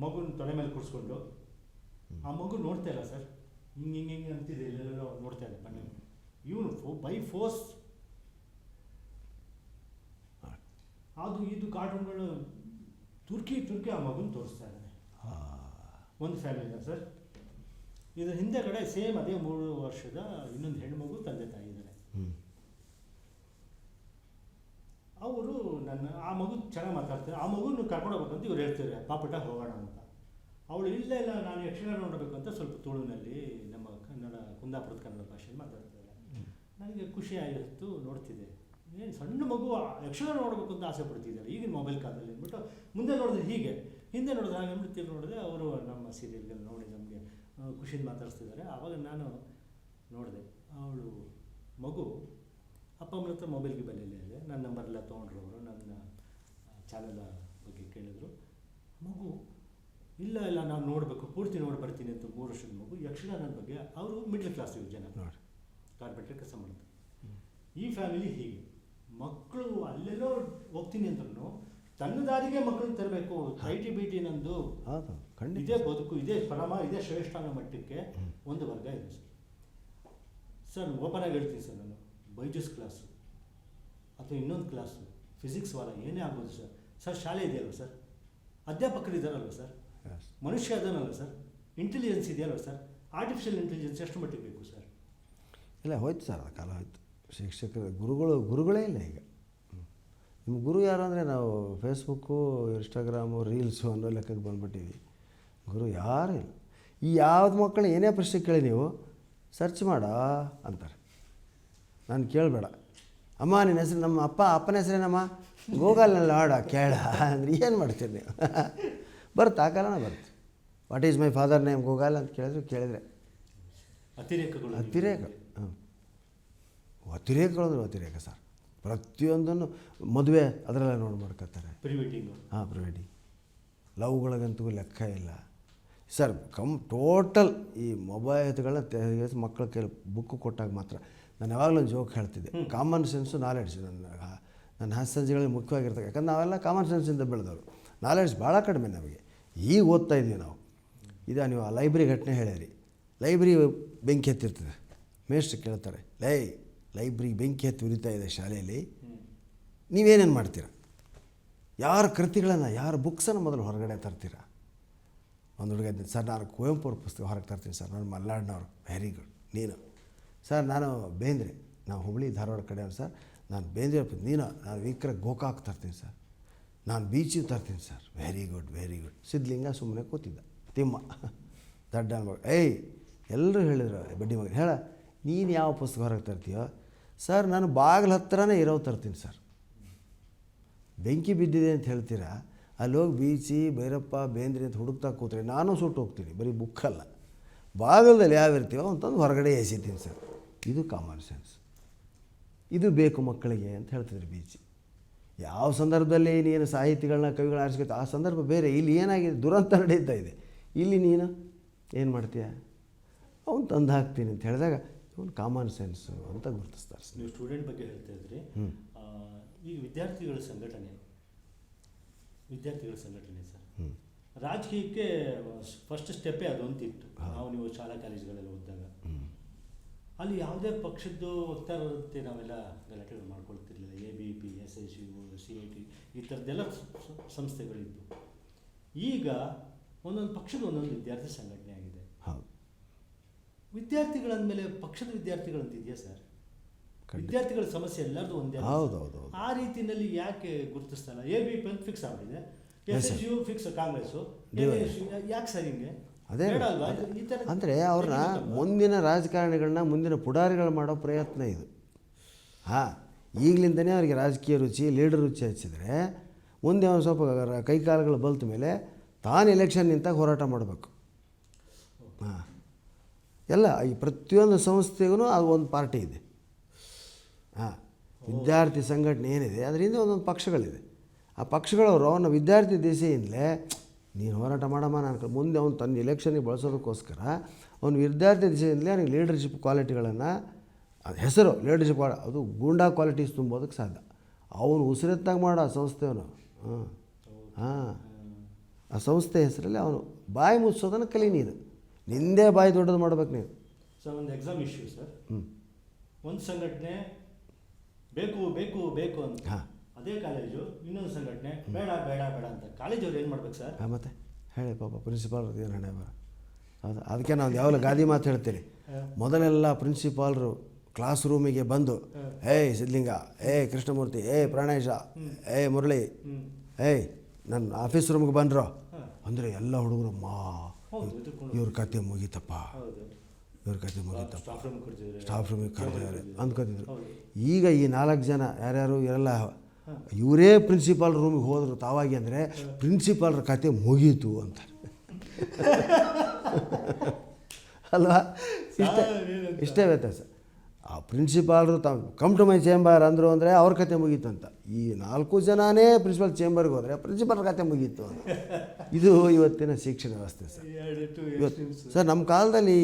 ಮಗುನ ತಲೆ ಮೇಲೆ ಕೂರಿಸ್ಕೊಂಡು ಆ ಮಗು ನೋಡ್ತಾ ಇಲ್ಲ ಸರ್. ಹಿಂಗೆ ಹಿಂಗೆ ಹಿಂಗೆ ಅಂತಿದೆ ಎಲ್ಲೆಲ್ಲೋ ನೋಡ್ತಾ ಇಲ್ಲ ಮನೆ ಇವನು ಫೋ ಬೈ ಫೋರ್ಸ್. ಅದು ಇದು ಕಾರ್ಟೂನ್ಗಳು ತುರ್ಕಿ ತುರ್ಕಿ ಆ ಮಗುನ ತೋರಿಸ್ತಾ ಇದ್ದಾನೆ ಒಂದು ಫ್ಯಾಮಿಲಿ ಸರ್. ಇದ್ರ ಹಿಂದೆ ಕಡೆ ಸೇಮ್ ಅದೇ ಮೂರು ವರ್ಷದ ಇನ್ನೊಂದು ಹೆಣ್ಮಗು ತಂದೆ ತಾಯಿ ಇದ್ದಾರೆ ಹ್ಞೂ ಅವರು ನನ್ನ ಆ ಮಗು ಚೆನ್ನಾಗಿ ಮಾತಾಡ್ತಾರೆ ಆ ಮಗುನ ಕರ್ಕೊಂಡು ಹೋಗ್ಬೇಕಂತ ಇವ್ರು ಹೇಳ್ತಾರೆ ಪಾಪಟ ಹೋಗೋಣ ಅಂತ. ಅವಳು ಇಲ್ಲ ಇಲ್ಲ ನಾನು ಯಕ್ಷಗಾನ ನೋಡಬೇಕು ಅಂತ ಸ್ವಲ್ಪ ತುಳುನಲ್ಲಿ ನಮ್ಮ ಕನ್ನಡ ಕುಂದಾಪುರದ ಕನ್ನಡ ಭಾಷೆಯಲ್ಲಿ ಮಾತಾಡ್ತಾರೆ ನನಗೆ ಖುಷಿ ಆಯಿತು ನೋಡ್ತಿದ್ದೆ. ಏನು ಸಣ್ಣ ಮಗು ಯಕ್ಷಗಾನ ನೋಡಬೇಕು ಅಂತ ಆಸೆ ಪಡ್ತಿದ್ದಾರೆ ಈಗಿನ ಮೊಬೈಲ್ ಕಾಲದಲ್ಲಿ ಅಂದ್ಬಿಟ್ಟು ಮುಂದೆ ನೋಡಿದ್ರೆ ಹೀಗೆ. ಹಿಂದೆ ನೋಡಿದ್ರೆ ಹಾಗೆ ತಿರ್ಗಿ ನೋಡಿದ್ರೆ ಅವರು ನಮ್ಮ ಸೀರಿಯಲ್ಗಳು ನೋಡಿ ನಮಗೆ ಖುಷಿಯಿಂದ ಮಾತಾಡಿಸ್ತಿದ್ದಾರೆ. ಆವಾಗ ನಾನು ನೋಡಿದೆ ಅವಳು ಮಗು ಅಪ್ಪ ಅಮ್ಮನ ಹತ್ರ ಮೊಬೈಲ್ಗೆ ಬೆಲೆ ಇದೆ ನನ್ನ ನಂಬರ್ ಎಲ್ಲ ತೊಗೊಂಡ್ರು ಅವರು ನನ್ನ ಚಾನಲ್ ಬಗ್ಗೆ ಕೇಳಿದ್ರು. ಮಗು ಇಲ್ಲ ಇಲ್ಲ ನಾನು ನೋಡಬೇಕು ಪೂರ್ತಿ ನೋಡಿ ಬರ್ತೀನಿ ಅಂತ ಮೂರು ವರ್ಷದ ಮಗು ಯಕ್ಷಗಾನದ ಬಗ್ಗೆ ಅವರು ಮಿಡ್ಲ್ ಕ್ಲಾಸ್ ಜನ ನೋಡಿ. ಕಾರ್ಪೆಟ್ರಿ ಕೆಲಸ ಮಾಡುತ್ತೆ ಈ ಫ್ಯಾಮಿಲಿ ಹೀಗೆ. ಮಕ್ಕಳು ಅಲ್ಲೆಲ್ಲೋ ಹೋಗ್ತೀನಿ ಅಂದ್ರೂ ತನ್ನ ದಾರಿಗೆ ಮಕ್ಕಳು ತರಬೇಕು ಐ ಟಿ ಬಿ ಟಿ ನಂದು ಇದೇ ಬದುಕು ಇದೇ ಪರಮ ಇದೇ ಶ್ರೇಷ್ಠ ಅನ್ನೋ ಮಟ್ಟಕ್ಕೆ ಒಂದು ವರ್ಗ ಇದೆ ಸರ್. ಸರ್ ಓಪನ್ ಆಗಿ ಹೇಳ್ತೀನಿ ಸರ್ ನಾನು. ಬೈಜೂಸ್ ಕ್ಲಾಸು ಅಥವಾ ಇನ್ನೊಂದು ಕ್ಲಾಸು ಫಿಸಿಕ್ಸ್ ವಾರ ಏನೇ ಆಗ್ಬೋದು ಸರ್ ಸರ್ ಶಾಲೆ ಇದೆಯಲ್ವ ಸರ್ ಅಧ್ಯಾಪಕರು ಇದ್ದಾರಲ್ವ ಸರ್. ಮನುಷ್ಯ ಅದನ್ನಲ್ಲ ಸರ್ ಇಂಟೆಲಿಜೆನ್ಸ್ ಇದೆಯಲ್ವ ಸರ್ ಆರ್ಟಿಫಿಷಿಯಲ್ ಇಂಟೆಲಿಜೆನ್ಸ್ ಎಷ್ಟು ಮಟ್ಟಿಗೆ ಬೇಕು ಸರ್ ಇಲ್ಲ ಹೋಯ್ತು ಸರ್ ಆ ಕಾಲ ಹೋಯ್ತು. ಶಿಕ್ಷಕರು ಗುರುಗಳು ಗುರುಗಳೇ ಇಲ್ಲ ಈಗ. ನಿಮ್ಮ ಗುರು ಯಾರು ಅಂದರೆ ನಾವು ಫೇಸ್ಬುಕ್ಕು ಇನ್ಸ್ಟಾಗ್ರಾಮು ರೀಲ್ಸು ಅನ್ನೋ ಲೆಕ್ಕಕ್ಕೆ ಬಂದ್ಬಿಟ್ಟಿವಿ ಗುರು ಯಾರು ಇಲ್ಲ. ಈ ಯಾವ್ದು ಮಕ್ಕಳು ಏನೇ ಪ್ರಶ್ನೆ ಕೇಳಿ ನೀವು ಸರ್ಚ್ ಮಾಡ ಅಂತಾರೆ. ನಾನು ಕೇಳಬೇಡ. ಅಮ್ಮ ನಿನ್ನ ಹೆಸರು ನಮ್ಮ ಅಪ್ಪ ಅಪ್ಪನ ಹೆಸರೇನಮ್ಮ? ಗೂಗಲ್ನಲ್ಲಿ ಆಡ ಕೇಳ. ಅಂದ್ರೆ ಏನು ಮಾಡ್ತೀರಿ ನೀವು? ಬರುತ್ತೆ ಆ ಕಾಲನ ಬರುತ್ತೆ. What is my father name Google ಅಂತ ಕೇಳಿದ್ರೆ ಕೇಳಿದರೆ. ಅತಿರೇಕಗಳು. ಅತಿರೇಕ. ಹಾಂ ಅತಿರೇಕಗಳು ಅಂದ್ರೆ ಅತಿರೇಕ ಸರ್. ಪ್ರತಿಯೊಂದನ್ನು ಮದುವೆ ಅದರಲ್ಲೇ ನೋಡಿ ಮಾಡ್ಕೊತಾರೆ. ಪ್ರಿ ವೆಡ್ಡಿಂಗು ಹಾಂ ಪ್ರಿವೆಡ್ಡಿಂಗ್ ಲವ್ಗಳಿಗಂತೂ ಲೆಕ್ಕ ಇಲ್ಲ. ಸರ್ ಕಮ್ ಟೋಟಲ್ ಈ ಮೊಬೈಲ್ಗಳನ್ನ ಮಕ್ಕಳ ಕೈಲಿ ಬುಕ್ ಕೊಟ್ಟಾಗ ಮಾತ್ರ. ನಾನು ಯಾವಾಗಲೂ ಒಂದು ಜೋಕ್ ಹೇಳ್ತಿದ್ದೆ. ಕಾಮನ್ ಸೆನ್ಸು ನಾಲೆಡ್ಜ್ ನನ್ನ ನನ್ನ ಹಾಸ್ಯಗಳಲ್ಲಿ ಮುಖ್ಯವಾಗಿರ್ತಕ್ಕ ಯಾಕಂದ್ರೆ ನಾವೆಲ್ಲ ಕಾಮನ್ ಸೆನ್ಸಿಂದ ಬೆಳೆದವರು. ನಾಲೆಡ್ಜ್ ಭಾಳ ಕಡಿಮೆ ನಮಗೆ. ಈಗ ಓದ್ತಾ ಇದ್ದೀವಿ ನಾವು. ಇದು ನೀವು ಆ ಲೈಬ್ರರಿ ಘಟನೆ ಹೇಳಿರಿ ಲೈಬ್ರರಿ ಬೆಂಕಿ ಹತ್ತಿರ್ತದೆ. ಮೇಷ್ಟ್ರು ಕೇಳ್ತಾರೆ ಲೈ ಲೈಬ್ರರಿ ಬೆಂಕಿ ಹತ್ತಿ ಉರಿತಾ ಇದೆ ಶಾಲೆಯಲ್ಲಿ. ನೀವೇನೇನು ಮಾಡ್ತೀರಾ? ಯಾರ ಕೃತಿಗಳನ್ನು ಯಾರ ಬುಕ್ಸನ್ನು ಮೊದಲು ಹೊರಗಡೆ ತರ್ತೀರಾ? ಒಂದು ಹುಡುಗ ಸರ್ ನಾನು ಕುವೆಂಪು ಅವ್ರ ಪುಸ್ತಕ ಹೊರಗೆ ತರ್ತೀನಿ ಸರ್. ನಾನು ಮಲ್ನಾಡಿನವ್ರು. ವೆರಿ ಗುಡ್ ನೀನು? ಸರ್, ನಾನು ಬೇಂದ್ರೆ. ನಾವು ಹುಬ್ಳಿ ಧಾರವಾಡ ಕಡೆಯವ್ರು ಸರ್. ನಾನು ಬೇಂದ್ರೆ ನೀನು, ನಾನು ವೀಕ್ರ ಗೋಕಾಕ್ ತರ್ತೀನಿ ಸರ್. ನಾನು ಬೀಚಿಗೆ ತರ್ತೀನಿ sir. Very good very good Siddalinga ಸುಮ್ಮನೆ ಕೂತಿದ್ದ. ತಿಮ್ಮ. ದಡ್ಡ ಮಗ ಏಯ್ ಎಲ್ಲರೂ ಹೇಳಿದ್ರು ಬಡ್ಡಿ ಮಗ, ಹೇಳ, ನೀನು ಯಾವ ಪುಸ್ತಕ ಹೊರಗೆ ತರ್ತೀಯೋ? ಸರ್, ನಾನು ಬಾಗಿಲ ಹತ್ರನೇ ಇರೋ ತರ್ತೀನಿ ಸರ್. ಬೆಂಕಿ ಬಿದ್ದಿದೆ ಅಂತ ಹೇಳ್ತೀರಾ? ಅಲ್ಲಿ ಹೋಗಿ ಬೀಚಿ, ಭೈರಪ್ಪ, ಬೇಂದ್ರೆ ಅಂತ ಹುಡುಕ್ತಾ ಕೂತ್ರೆ ನಾನು ಸುಟ್ಟು ಹೋಗ್ತೀನಿ. ಬರೀ ಬುಕ್ಕಲ್ಲ. ಬಾಗಲದಲ್ಲಿ ಯಾವ ಇರ್ತೀವೋ ಅಂತಂದು ಹೊರಗಡೆ ಎಸಿತೀನಿ ಸರ್. ಇದು ಕಾಮನ್ ಸೆನ್ಸ್ ಇದು ಬೇಕು ಮಕ್ಕಳಿಗೆ ಅಂತ ಹೇಳ್ತಿದ್ರು ಬೀಚಿ. ಯಾವ ಸಂದರ್ಭದಲ್ಲಿ ನೀನು ಸಾಹಿತಿಗಳನ್ನ ಕವಿಗಳನ್ನ ಆರಿಸ್ಕೊತ ಆ ಸಂದರ್ಭ ಬೇರೆ. ಇಲ್ಲಿ ಏನಾಗಿದೆ? ದುರಂತ ನಡೀತಾ ಇದೆ. ಇಲ್ಲಿ ನೀನು ಏನು ಮಾಡ್ತೀಯ? ಅವನು ತಂದು ಹಾಕ್ತೀನಿ ಅಂತ ಹೇಳಿದಾಗ ಇವನು ಕಾಮನ್ ಸೆನ್ಸು ಅಂತ ಗುರುತಿಸ್ತಾರೆ ನೀವು ಸ್ಟೂಡೆಂಟ್ ಬಗ್ಗೆ ಹೇಳ್ತಾ ಇದ್ರಿ. ಈ ಈಗ ವಿದ್ಯಾರ್ಥಿಗಳ ಸಂಘಟನೆ. ವಿದ್ಯಾರ್ಥಿಗಳ ಸಂಘಟನೆ ಸರ್. ರಾಜಕೀಯಕ್ಕೆ ಫಸ್ಟ್ ಸ್ಟೆಪ್ಪೇ ಅದೊಂದಿತ್ತು ನಾವು ನೀವು ಶಾಲಾ ಕಾಲೇಜುಗಳಲ್ಲಿ ಓದಿದಾಗ. ಅಲ್ಲಿ ಯಾವುದೇ ಪಕ್ಷದ್ದು ವಕ್ತಾರರಂತೆ ನಾವೆಲ್ಲ ಗಲಾಟೆಗಳು ಮಾಡ್ಕೊಳ್ತಿರ್ಲಿಲ್ಲ. A B P S S U C I T ಈ ಥರದ್ದೆಲ್ಲ ಸಂಸ್ಥೆಗಳಿತ್ತು ಈಗ ಒಂದೊಂದು ಪಕ್ಷದ ಒಂದೊಂದು ವಿದ್ಯಾರ್ಥಿ ಸಂಘಟನೆ ಆಗಿದೆ. ಹೌದು. ವಿದ್ಯಾರ್ಥಿಗಳಂದಮೇಲೆ ಪಕ್ಷದ ವಿದ್ಯಾರ್ಥಿಗಳಂತ ಇದೆಯಾ ಸರ್? ವಿದ್ಯಾರ್ಥಿಗಳ ಸಮಸ್ಯೆ ಎಲ್ಲರದು ಒಂದೇ ಹೌದು, ಹೌದು, ಹೌದು. ಆ ರೀತಿಯಲ್ಲಿ ಯಾಕೆ ಗುರುತಿಸ್ತಲ್ಲ ಎ ಬಿ ಪಿ ಅಂತ ಫಿಕ್ಸ್ ಆಗಿದೆ S. S U fix Congress DYS. ಯಾಕೆ ಸರ್ ಹಿಂಗೆ? ಅದೇ? ಅಂದರೆ ಅವ್ರನ್ನ ಮುಂದಿನ ರಾಜಕಾರಣಿಗಳನ್ನ ಮುಂದಿನ ಪುಡಾರಿಗಳು ಮಾಡೋ ಪ್ರಯತ್ನ ಇದು. ಹಾಂ ಈಗಲಿಂದನೇ ಅವರಿಗೆ ರಾಜಕೀಯ ರುಚಿ ಲೀಡರ್ ರುಚಿ ಹಚ್ಚಿದರೆ ಮುಂದೆ ಒಂದು ಸ್ವಲ್ಪ ಕೈಕಾಲುಗಳು ಬಲ್ತ ಮೇಲೆ ತಾನು ಎಲೆಕ್ಷನ್ ನಿಂತ ಹೋರಾಟ ಮಾಡಬೇಕು. ಹಾಂ. ಎಲ್ಲ ಈ ಪ್ರತಿಯೊಂದು ಸಂಸ್ಥೆಗೂ ಅದು ಒಂದು ಪಾರ್ಟಿ ಇದೆ. ಹಾಂ ವಿದ್ಯಾರ್ಥಿ ಸಂಘಟನೆ ಏನಿದೆ ಅದರಿಂದ ಒಂದೊಂದು ಪಕ್ಷಗಳಿದೆ. ಆ ಪಕ್ಷಗಳವರು ಅವನ ವಿದ್ಯಾರ್ಥಿ ದಿಸೆಯಿಂದಲೇ ನೀನು ಹೋರಾಟ ಮಾಡಮ್ಮ ನಾನು ಮುಂದೆ ಅವನು ತನ್ನ ಎಲೆಕ್ಷನ್ಗೆ ಬಳಸೋದಕ್ಕೋಸ್ಕರ ಅವನು ವಿದ್ಯಾರ್ಥಿ ದಿಸೆಯಿಂದಲೇ ಅವನಿಗೆ ಲೀಡರ್ಶಿಪ್ ಕ್ವಾಲಿಟಿಗಳನ್ನು ಅದು ಹೆಸರು ಲೀಡರ್ಶಿಪ್ ಅದು ಗೂಂಡಾ ಕ್ವಾಲಿಟೀಸ್ ತುಂಬೋದಕ್ಕೆ ಸಾಧ್ಯ. ಅವನು ಉಸಿರೆತ್ತಾಗ ಮಾಡೋ ಆ ಸಂಸ್ಥೆಯವನು ಹಾಂ ಹಾಂ. ಆ ಸಂಸ್ಥೆ ಹೆಸರಲ್ಲಿ ಅವನು ಬಾಯಿ ಮುಚ್ಚೋದನ್ನು ಕಲಿ ನೀನು. ನಿಂದೇ ಬಾಯಿ ದೊಡ್ಡದು ಮಾಡ್ಬೇಕು ನೀನು. ಸರ್ ಒಂದು ಎಕ್ಸಾಮ್ ಇಶ್ಯೂ ಸರ್. ಹ್ಞೂ ಒಂದು ಸಂಘಟನೆ ಬೇಕು ಬೇಕು ಬೇಕು ಅಂತ. ಹಾಂ. ಅದೇ ಕಾಲೇಜು ಇನ್ನೊಂದು ಸಂಘಟನೆ ಬೇಡ ಬೇಡ ಬೇಡ ಅಂತ. ಕಾಲೇಜವ್ರು ಏನು ಮಾಡ್ಬೇಕು ಸರ್? ಹಾಂ ಮತ್ತೆ? ಹೇಳಿ ಪಾಪ ಪ್ರಿನ್ಸಿಪಾಲ್ ಏನು ಹಣೆ ಬರ? ಹೌದು ಅದಕ್ಕೆ ನಾವು ಯಾವಾಗಲೂ ಗಾದಿ ಮಾತು ಹೇಳ್ತೀನಿ ಮೊದಲೆಲ್ಲ ಪ್ರಿನ್ಸಿಪಾಲ್ರು ಕ್ಲಾಸ್ ರೂಮಿಗೆ ಬಂದು ಏಯ್ ಸಿದ್ಲಿಂಗ ಏಯ್ ಕೃಷ್ಣಮೂರ್ತಿ ಏಯ್ ಪ್ರಾಣೇಶ ಏಯ್ ಮುರಳಿ. ಏಯ್ ನನ್ನ ಆಫೀಸ್ ರೂಮ್ಗೆ ಬಂದ್ರು. ಅಂದರೆ ಎಲ್ಲ ಹುಡುಗರು ಮಾ ಇವ್ರ ಕತೆ ಮುಗೀತಪ್ಪ. ಇವ್ರ ಕತೆ ಮುಗೀತಪ್ಪ. ಸ್ಟಾಫ್ ರೂಮಿಗೆ ಕರೆದಿದ್ದಾರೆ. ಅಂದ್ಕೋತಿದ್ರು. ಈಗ ಈ ನಾಲ್ಕು ಜನ ಯಾರ್ಯಾರು ಇರಲ್ಲ ಇವರೇ ಪ್ರಿನ್ಸಿಪಾಲ್ ರೂಮಿಗೆ ಹೋದರು ತಾವಾಗಿ ಅಂದರೆ ಪ್ರಿನ್ಸಿಪಾಲ್ರ ಕತೆ ಮುಗೀತು ಅಂತ. ಅಲ್ವಾ? ಇಷ್ಟೇ ಇಷ್ಟೇ ವ್ಯತ್ಯಾಸ. ಆ ಪ್ರಿನ್ಸಿಪಾಲ್ರು ತಾವು ಕಮ್ ಟು ಮೈ ಚೇಂಬರ್ ಅಂದರು ಅಂದರೆ ಅವ್ರ ಕತೆ ಮುಗೀತು ಅಂತ. ಈ ನಾಲ್ಕು ಜನನೇ ಪ್ರಿನ್ಸಿಪಾಲ್ ಚೇಂಬರ್ಗೆ ಹೋದರೆ ಪ್ರಿನ್ಸಿಪಾಲ್ ಕತೆ ಮುಗೀತು ಅಂತ. ಇದು ಇವತ್ತಿನ ಶಿಕ್ಷಣ ವ್ಯವಸ್ಥೆ ಸರ್. ಇವತ್ತು ಸರ್ ನಮ್ಮ ಕಾಲದಲ್ಲಿ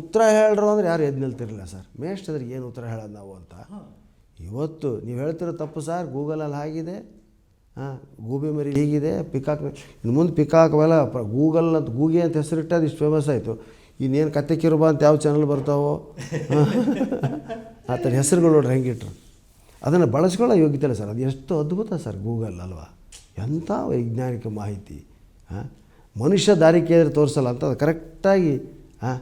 ಉತ್ತರ ಹೇಳ್ರು ಅಂದ್ರೆ ಯಾರು ಎದ್ದು ನಿಲ್ತಿರಲಿಲ್ಲ ಸರ್. ಮೇಷ್ಟ್ರಿಗೆ ಏನು ಉತ್ತರ ಹೇಳೋದು ನಾವು ಅಂತ? ಇವತ್ತು ನೀವು ಹೇಳ್ತಿರೋ ತಪ್ಪು ಸರ್ ಗೂಗಲಲ್ಲಿ ಹಾಗಿದೆ ಹಾಂ, ಗೂಬಿ ಮರಿ ಹೀಗಿದೆ ಪಿಕಾಕ್ ಇನ್ನು ಮುಂದೆ ಪಿಕಾಕ್ ಅವೆಲ್ಲ ಗೂಗಲ್ ಅಂತ ಗೂಗಿ ಅಂತ ಹೆಸರಿಟ್ಟು, ಅದು ಇಷ್ಟು ಫೇಮಸ್ ಆಯಿತು. ಇನ್ನೇನು ಕತೆ ಕಿರುಬ ಅಂತ ಯಾವ ಚಾನಲ್ ಬರ್ತಾವೋ? ಆ ಥರ ಹೆಸರುಗಳು ನೋಡ್ರಿ ಹೆಂಗಿಟ್ರು ಅದನ್ನು ಬಳಸ್ಕೊಳ್ಳೋ ಯೋಗ್ಯತೆ ಸರ್, ಅದು ಎಷ್ಟು ಅದ್ಭುತ ಸರ್ ಗೂಗಲ್ ಅಲ್ವಾ. ಎಂಥ ವೈಜ್ಞಾನಿಕ ಮಾಹಿತಿ, ಹಾಂ. ಮನುಷ್ಯ ದಾರಿ ಕೇಳಿದ್ರೆ ತೋರಿಸಲ್ಲ ಅಂತ ಅದು ಕರೆಕ್ಟಾಗಿ ಹಾಂ.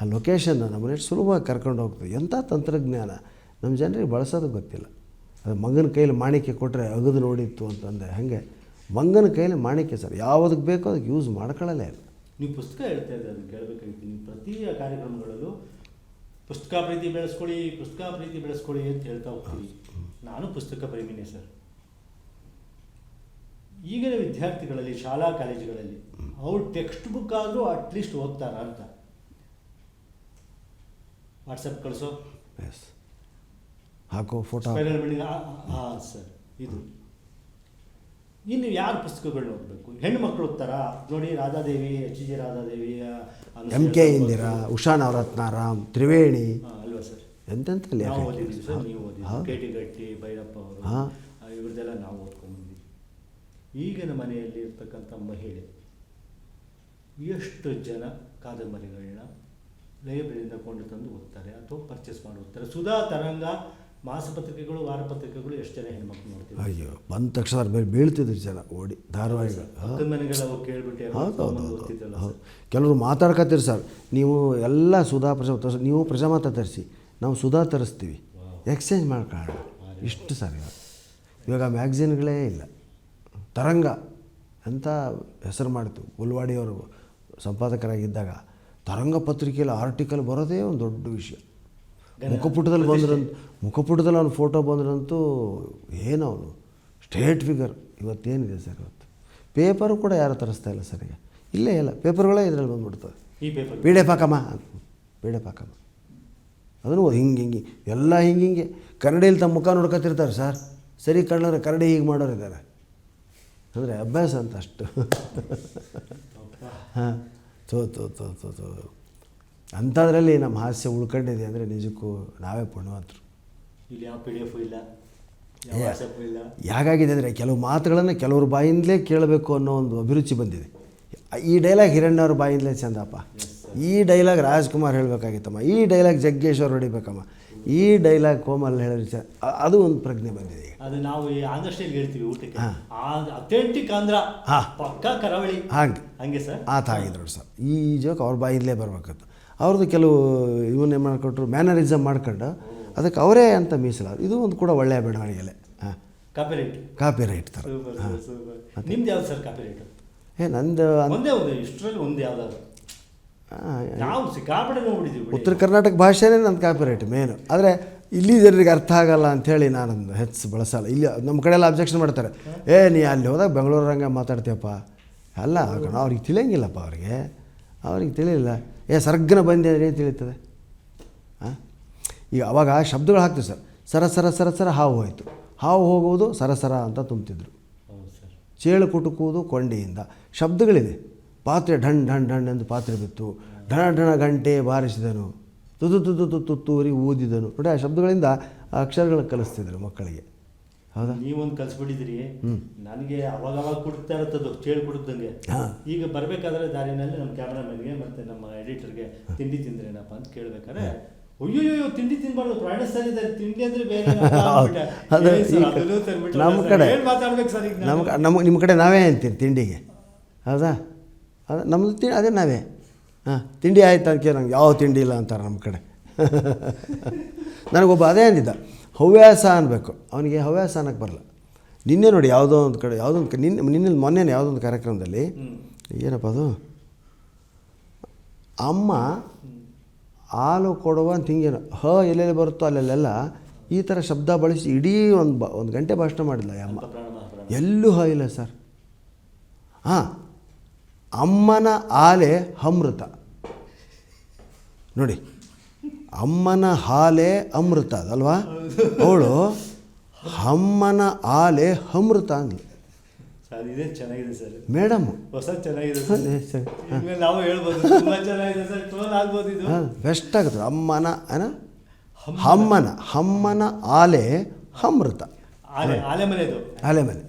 ಆ ಲೊಕೇಶನ್ನ ನಮ್ಮನೆ ಸುಲಭವಾಗಿ ಕರ್ಕೊಂಡು ಹೋಗ್ತದೆ ಎಂಥ ತಂತ್ರಜ್ಞಾನ. ನಮ್ಮ ಜನರಿಗೆ ಬಳಸೋದು ಗೊತ್ತಿಲ್ಲ. ಅದು ಮಂಗನ ಕೈಯಲ್ಲಿ ಮಾಣಿಕ್ಯ ಕೊಟ್ಟರೆ ಅಗದು ನೋಡಿತ್ತು ಅಂತಂದರೆ ಹಾಗೆ ಮಂಗನ ಕೈಯಲ್ಲಿ ಮಾಣಿಕ್ಯ ಸರ್ ಯಾವುದಕ್ಕೆ ಬೇಕೋ ಅದಕ್ಕೆ ಯೂಸ್ ಮಾಡ್ಕೊಳ್ಳಲೇ ಇಲ್ಲ. ನೀವು ಪುಸ್ತಕ ಹೇಳ್ತಾ ಇದ್ದೆ ಅದನ್ನು ಕೇಳಬೇಕಾಗಿತ್ತು. ನೀವು ಪ್ರತಿ ಕಾರ್ಯಕ್ರಮಗಳಲ್ಲೂ ಪುಸ್ತಕ ಪ್ರೀತಿ ಬೆಳೆಸ್ಕೊಳ್ಳಿ ಪುಸ್ತಕ ಪ್ರೀತಿ ಬೆಳೆಸ್ಕೊಳ್ಳಿ ಅಂತ ಹೇಳ್ತಾ ಹೋಗ್ತೀವಿ ನಾನು ಪುಸ್ತಕ ಪ್ರೇಮಿನೇ ಸರ್. ಈಗಿನ ವಿದ್ಯಾರ್ಥಿಗಳಲ್ಲಿ ಶಾಲಾ ಕಾಲೇಜುಗಳಲ್ಲಿ ಅವ್ರು ಟೆಕ್ಸ್ಟ್ ಬುಕ್ ಆದರೂ ಅಟ್ಲೀಸ್ಟ್ ಓದ್ತಾರ ಅಂತ. ವಾಟ್ಸಪ್ ಕಳಿಸೋ. ಎಸ್ ಹಾಕೋ ಫೋಟೋ ಹಾಂ ಸರ್ ಇದು. ಇನ್ನು ಯಾರ ಪುಸ್ತಕಗಳು ಓದಬೇಕು? ಹೆಣ್ಣು ಮಕ್ಕಳು ಓದ್ತಾರಾ? ನೋಡಿ Radhadevi H G Radhadevi M K Indira Usha Navaratnaram Triveni. ಅಲ್ವಾ ಸರ್ ಎಂತೆಂತ ಸರ್ ನೀವು ಹೌದು. ಕೆ ಟಿ ಗಟ್ಟಿ ಭೈರಪ್ಪ ಅವರು ಇವ್ರದ್ದೆಲ್ಲ ನಾವು ಓದ್ಕೊಂಡ್ಬಂದಿದ್ವಿ ಈಗಿನ ಮನೆಯಲ್ಲಿ ಇರ್ತಕ್ಕಂಥ ಮಹಿಳೆ ಎಷ್ಟು ಜನ ಕಾದಂಬರಿಗಳನ್ನ ಲೈಬ್ರರಿಯಿಂದ ಕೊಂಡು ತಂದು ಓದ್ತಾರೆ ಅಥವಾ ಪರ್ಚೇಸ್ ಮಾಡಿ ಓದ್ತಾರೆ? ಸುಧಾ ತರಂಗ ಮಾಸಪತ್ರಿಕೆಗಳು ವಾರಪತ್ರಿಕೆಗಳು ಎಷ್ಟು ಜನ ಹೆಣ್ಮಕ್ಳು ನೋಡ್ತೀವಿ? ಅಯ್ಯೋ ಬಂದ ತಕ್ಷಣ ಅದ್ರ ಮೇಲೆ ಬೀಳ್ತಿದ್ರು ಜನ ಓಡಿ ಧಾರಾವಾಹಿಗಳು ಹೌದು ಹೌದು ಕೆಲವರು ಮಾತಾಡ್ಕತ್ತೀರಿ ಸರ್ ನೀವು ಎಲ್ಲ ಸುಧಾ ಪ್ರಜಾ ತರಿಸಿ ನೀವು ಪ್ರಜಾಮಾತ ತರಿಸಿ ನಾವು ಸುಧಾ ತರಿಸ್ತೀವಿ. ಎಕ್ಸ್ಚೇಂಜ್ ಮಾಡ್ಕೊಳ್ಳೋಣ ಇಷ್ಟು ಸರ್ ಇವಾಗ. ಇವಾಗ ಮ್ಯಾಗ್ಝಿನ್ಗಳೇ ಇಲ್ಲ. ತರಂಗ ಅಂತ ಹೆಸರು ಮಾಡಿತು. ಗುಲ್ವಾಡಿಯವರು ಸಂಪಾದಕರಾಗಿದ್ದಾಗ ತರಂಗ ಪತ್ರಿಕೆಯಲ್ಲಿ ಆರ್ಟಿಕಲ್ ಬರೋದೇ ಒಂದು ದೊಡ್ಡ ವಿಷಯ. ಮುಖಪುಟದಲ್ಲಿ ಬಂದ್ರಂತ ಮುಖಪುಟದಲ್ಲಿ ಅವನ ಫೋಟೋ ಬಂದ್ರಂತೂ ಏನು ಅವನು? ಸ್ಟೇಟ್ ಫಿಗರ್ ಇವತ್ತೇನಿದೆ ಸರ್ ಇವತ್ತು? ಪೇಪರು ಕೂಡ ಯಾರು ತರಿಸ್ತಾ ಇಲ್ಲ ಸರ್ ಈಗ? ಇಲ್ಲೇ ಇಲ್ಲ. ಪೇಪರ್ಗಳೇ ಇದರಲ್ಲಿ ಪೇಪರ್ ಪೀಡೆ ಪಾಕಮ್ಮ ಪೀಡೆ ಪಾಕಮ್ಮ. ಅದನ್ನು ಹಿಂಗೆ ಹಿಂಗೆ ಎಲ್ಲ ಹಿಂಗೆ ಹಿಂಗೆ. ಕನ್ನಡಿಯಲ್ಲಿ ತಮ್ಮ ಮುಖ ನೋಡ್ಕೊತಿರ್ತಾರೆ ಸರ್. ಸರಿ ಕನ್ನಡ ಕನ್ನಡಿ ಹೀಗೆ ಮಾಡೋರು ಇದ್ದಾರೆ. ಅಂದರೆ ಅಭ್ಯಾಸ ಅಂತ ಅಷ್ಟು. ಹಾಂ. ತೋ ತೋ ತೋ ತೋ ತೋ ಅಂಥದ್ರಲ್ಲಿ ನಮ್ಮ ಹಾಸ್ಯ ಉಳ್ಕೊಂಡಿದೆ ಅಂದರೆ ನಿಜಕ್ಕೂ ನಾವೇ ಪುಣ್ಯವಂತರು. ಇಲ್ಲಿ ಯಾವ ಪಿ ಡಿ ಎಫ್ ಇಲ್ಲ ಅಂದರೆ ಕೆಲವು ಮಾತುಗಳನ್ನು ಕೆಲವ್ರ ಬಾಯಿಂದಲೇ ಕೇಳಬೇಕು ಅನ್ನೋ ಒಂದು ಅಭಿರುಚಿ ಬಂದಿದೆ. ಈ ಡೈಲಾಗ್ ಹಿರಣ್ಣವ್ರ ಬಾಯಿಂದಲೇ ಚಂದಪ್ಪ. ಈ ಡೈಲಾಗ್ ರಾಜ್ಕುಮಾರ್ ಹೇಳಬೇಕಾಗಿತ್ತಮ್ಮ. ಈ ಡೈಲಾಗ್ ಜಗ್ಗೇಶ್ ಅವ್ರು ಹೊಡಿಬೇಕಮ್ಮ. ಈ ಡೈಲಾಗ್ ಕೋಮಲ್ ಹೇಳಿದ್ರೆ ಅದು ಒಂದು ಪ್ರಜ್ಞೆ ಬಂದಿದೆ ಅದು ನಾವು ಈ ಆಂಧ್ರ ಸ್ಟೈಲ್ ಹೇಳ್ತೀವಿ ಊಟಕ್ಕೆ. ಅಥೆಂಟಿಕ್ ಆಂಧ್ರ ಹಾಂ. ಪಕ್ಕಾ ಕರಾವಳಿ. ಹಾಗೆ. ಹಂಗೆ ಸರ್ ಆತ ಆಗಿದ್ರು ಸರ್. ಈ ಜೋಕ್ ಅವ್ರ ಬಾಯಿಂದಲೇ ಬರ್ಬೇಕಂತ. ಅವ್ರದ್ದು ಕೆಲವು ಇವನ್ನೇ ಮಾಡಿಕೊಟ್ರು ಮ್ಯಾನರಿಸಮ್ ಮಾಡ್ಕೊಂಡು ಅದಕ್ಕೆ ಅವರೇ ಅಂತ ಮೀಸಲಾದ ಇದು ಒಂದು ಕೂಡ ಒಳ್ಳೆಯ ಬೆಳವಣಿಗೆಲೆ. ಹಾಂ. ಕಾಪಿ ರೈಟ್ ಕಾಪಿ ರೈಟ್ ಥರ ಸೂಪರ್ ನಿಮ್ದು ಯಾವ್ದು ಸರ್ ಕಾಪಿ ರೈಟ್ ಏ ನಂದು ಒಂದೇ ಒಂದು ಇಷ್ಟರಲ್ಲಿ ಒಂದು ಯಾವ್ದಾದ್ರು? ನಾವು ಸಿಕ್ಕಾಪಟ್ಟೆ ನೋಡಿದ್ದೀವಿ. ಉತ್ತರ ಕರ್ನಾಟಕ ಭಾಷೆನೇ ನನ್ನ ಕಾಪಿರೈಟ್ ಮೇನು ಆದರೆ ಇಲ್ಲಿ ಜನರಿಗೆ ಅರ್ಥ ಆಗಲ್ಲ ಅಂಥೇಳಿ ನಾನು ಹೆಚ್ಚು ಬಳಸಲ್ಲ. ಇಲ್ಲಿ ನಮ್ಮ ಕಡೆ ಎಲ್ಲ ಅಬ್ಜೆಕ್ಷನ್ ಮಾಡ್ತಾರೆ ಏ ನೀ ಅಲ್ಲಿ ಹೋದಾಗ ಬೆಂಗಳೂರಂಗೆ ಮಾತಾಡ್ತೀಯಪ್ಪ. ಅಲ್ಲ ಅವ್ರಿಗೆ ತಿಳಿಯಂಗಿಲ್ಲಪ್ಪ ಅವ್ರಿಗೆ. ಅವ್ರಿಗೆ ತಿಳಿಲಿಲ್ಲ. ಏ ಸರ್ಗನ ಬಂದೆ ಅಂದರೆ ಏನು ತಿಳಿತದೆ ಹಾಂ ಈಗ ಅವಾಗ ಶಬ್ದಗಳು ಹಾಕ್ತಿವಿ ಸರ್ ಸರ ಸರ ಸರ ಸರ ಹಾವು ಹೋಯಿತು ಹಾವು ಹೋಗುವುದು ಸರಸರ ಅಂತ ತುಂಬ್ತಿದ್ರು ಹೌದು ಸರ್ ಚೇಳು ಕುಟುಕುವುದು ಕೊಂಡಿಯಿಂದ ಶಬ್ದಗಳಿದೆ ಪಾತ್ರೆ ಢಣ್ ಢಣ್ ಢಣ್ ಎಂದು ಪಾತ್ರೆ ಬಿತ್ತು ಢಣ ಢಣ ಗಂಟೆ ಬಾರಿಸಿದನು ತುದು ತುದು ತುತ್ತೂರಿ ಊದಿದನು ನೋಡಿ ಆ ಶಬ್ದಗಳಿಂದ ಅಕ್ಷರಗಳನ್ನ ಕಲಿಸ್ತಿದ್ರು ಮಕ್ಕಳಿಗೆ ಹೌದಾ? ನೀವೊಂದು ಕಲ್ಸ್ಬಿಟ್ಟಿದ್ರಿ ನನಗೆ ಅವಾಗ ಅವಾಗ ಕುಡ್ತಾ ಇರುತ್ತದು ಕೇಳಿ ಕುಡಿದಂಗೆ. ಈಗ ಬರಬೇಕಾದ್ರೆ ದಾರಿನಲ್ಲಿ ನಮ್ಮ ಕ್ಯಾಮ್ರಾಮನ್ಗೆ ಮತ್ತೆ ನಮ್ಮ ಎಡಿಟರ್ಗೆ ತಿಂಡಿ ತಿಂದ್ರೇನಪ್ಪ ಅಂತ ಕೇಳ್ಬೇಕಾದ್ರೆ ಅಯ್ಯೋ ತಿಂಡಿ ತಿನ್ಬಾರ್ದು ಪ್ರಾಣ ಸರ್ ಇದೆ ತಿಂಡಿ ಅಂದ್ರೆ ಬೇರೆ ನಮ್ಮ ಕಡೆ ಮಾತಾಡ್ಬೇಕು ಸರ್ ಈಗ? ನಮ್ಮ ನಮ್ಮ ನಿಮ್ಮ ಕಡೆ ನಾವೇ ಅಂತೀರಿ ತಿಂಡಿಗೆ. ಹೌದಾ? ಅದ ನಮ್ದು ತಿ ಅದೇ ನಾವೇ. ಹಾಂ ತಿಂಡಿ ಆಯ್ತು ಅದಕ್ಕೆ ನಂಗೆ ಯಾವ ತಿಂಡಿ ಇಲ್ಲ ಅಂತಾರೆ ನಮ್ಮ ಕಡೆ. [LAUGHS] ನನಗೊಬ್ಬ ಅದೇ ಅಂದಿದ್ದ. ಹವ್ಯಾಸ ಅನ್ನಬೇಕು ಅವನಿಗೆ ಹವ್ಯಾಸ ಅನ್ನಕ್ಕೆ ಬರಲ್ಲ. ನಿನ್ನೆ ನೋಡಿ ಯಾವುದೋ ಒಂದು ಕಡೆ ಯಾವುದೋ ಒಂದು ನಿನ್ನೆ ನಿನ್ನೆ ಮೊನ್ನೆ ಯಾವುದೋ ಒಂದು ಕಾರ್ಯಕ್ರಮದಲ್ಲಿ. ಏನಪ್ಪ ಅದು? ಅಮ್ಮ ಹಾಲು ಕೊಡುವ ಅಂತ ಹಿಂಗೇನು ಹ ಎಲ್ಲೆಲ್ಲಿ ಬರುತ್ತೋ ಅಲ್ಲೆಲ್ಲೆಲ್ಲ ಈ ಥರ ಶಬ್ದ ಬಳಸಿ ಇಡೀ ಒಂದು ಬ ಒಂದು ಗಂಟೆ ಭಾಷಣ ಮಾಡಿಲ್ಲ ಅಮ್ಮ. ಎಲ್ಲೂ ಹ ಇಲ್ಲ ಸರ್. ಹಾಂ ಅಮ್ಮನ ಆಲೆ ಅಮೃತ. ನೋಡಿ ಅಮ್ಮನ ಹಾಲೆ ಅಮೃತ ಅದಲ್ವಾ? ಅವಳು ಅಮ್ಮನ ಆಲೆ ಅಮೃತ ಅಂದ್ಲು. ಸರ್ ಇದೇ ಚೆನ್ನಾಗಿದೆ ಸರ್. ಮೇಡಮ್ ಹೊಸ ಚೆನ್ನಾಗಿದೆ ಸರ್. ನಾವು ಹೇಳ್ಬೋದು. ತುಂಬಾ ಚೆನ್ನಾಗಿದೆ ಸರ್. ಟ್ರೋಲ್ ಆಗ್ಬೋದು ಇದು. ಹಾಂ ಬೆಸ್ಟ್ ಆಗುತ್ತೆ ಅಮ್ಮನ ಏನ? ಹಮ್ಮನ ಹಮ್ಮನ ಆಲೆ ಅಮೃತ. ಆಲೆ ಆಲೆ ಮನೆದು ಆಲೆ ಮನೆ.